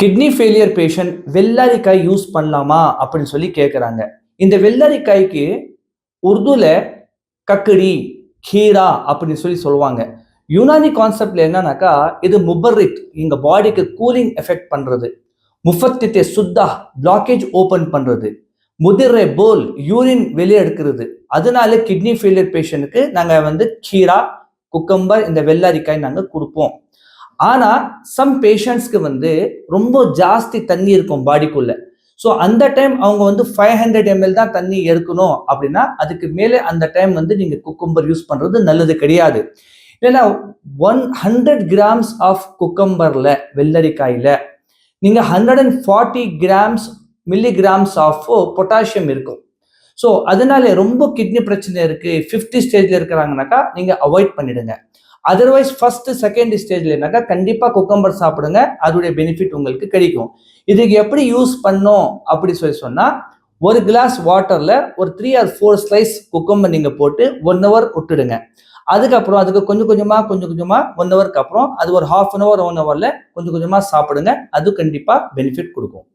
Kidney failure patient வெள்ளரிக்காய் use பண்ணலாமா அப்படின்னு சொல்லி கேட்குறாங்க இந்த வெள்ளரிக்காய்க்கு உருதுல கக்கடி கீரா அப்படின்னு சொல்லி சொல்லுவாங்க. யுனானி கான்செப்ட்ல என்னன்னாக்கா இது முபர்ரிக் எங்க பாடிக்கு கூலிங் எஃபெக்ட் பண்றது. முஃபத்தித்தே சுத்தா பிளாக்கேஜ் ஓபன் பண்றது. முதிர்ரை போல் யூரின் வெளியே எடுக்கிறது. அதனால கிட்னி ஃபெயிலியர் பேஷண்ட்டுக்கு நாங்கள் வந்து கீரா குக்கம்பர் இந்த வெள்ளரிக்காய் நாங்கள் கொடுப்போம். ஆனால் சம் பேஷண்ட்ஸ்க்கு வந்து ரொம்ப ஜாஸ்தி தண்ணி இருக்கும் பாடிக்குள்ள ஸோ அந்த டைம் அவங்க வந்து ஃபைவ் ஹண்ட்ரட் எம்எல் தான் தண்ணி எடுக்கணும் அப்படின்னா அதுக்கு மேலே அந்த டைம் வந்து நீங்கள் குக்கம்பர் யூஸ் பண்ணுறது நல்லது கிடையாது. ஏன்னா ஒன் ஹண்ட்ரட் கிராம்ஸ் ஆஃப் குக்கம்பரில் வெள்ளரிக்காயில் நீங்கள் hundred and forty grams milligrams of potassium இருக்கும். ஸோ அதனால ரொம்ப கிட்னி பிரச்சனை இருக்குது ஃபிஃப்டி ஸ்டேஜில் இருக்கிறாங்கனாக்கா நீங்கள் அவாய்ட் பண்ணிடுங்க. அதர்வைஸ் ஃபர்ஸ்ட் செகண்ட் ஸ்டேஜ்லனாக்கா கண்டிப்பாக குக்கம்பர் சாப்பிடுங்க. அதோடைய பெனிஃபிட் உங்களுக்கு கிடைக்கும். இதுக்கு எப்படி யூஸ் பண்ணோம் அப்படி சொல்லி சொன்னால் ஒரு கிளாஸ் வாட்டரில் ஒரு three or four slice cucumber நீங்கள் போட்டு ஒன் ஹவர் விட்டுடுங்க. அதுக்கப்புறம் அதுக்கு கொஞ்சம் கொஞ்சமாக கொஞ்சம் கொஞ்சமாக ஒன் ஹவருக்கு அப்புறம் அது ஒரு ஹாஃப் அன் ஹவர் ஒன் ஹவரில் கொஞ்சம் கொஞ்சமாக சாப்பிடுங்க. அது கண்டிப்பாக பெனிஃபிட் கொடுக்கும்.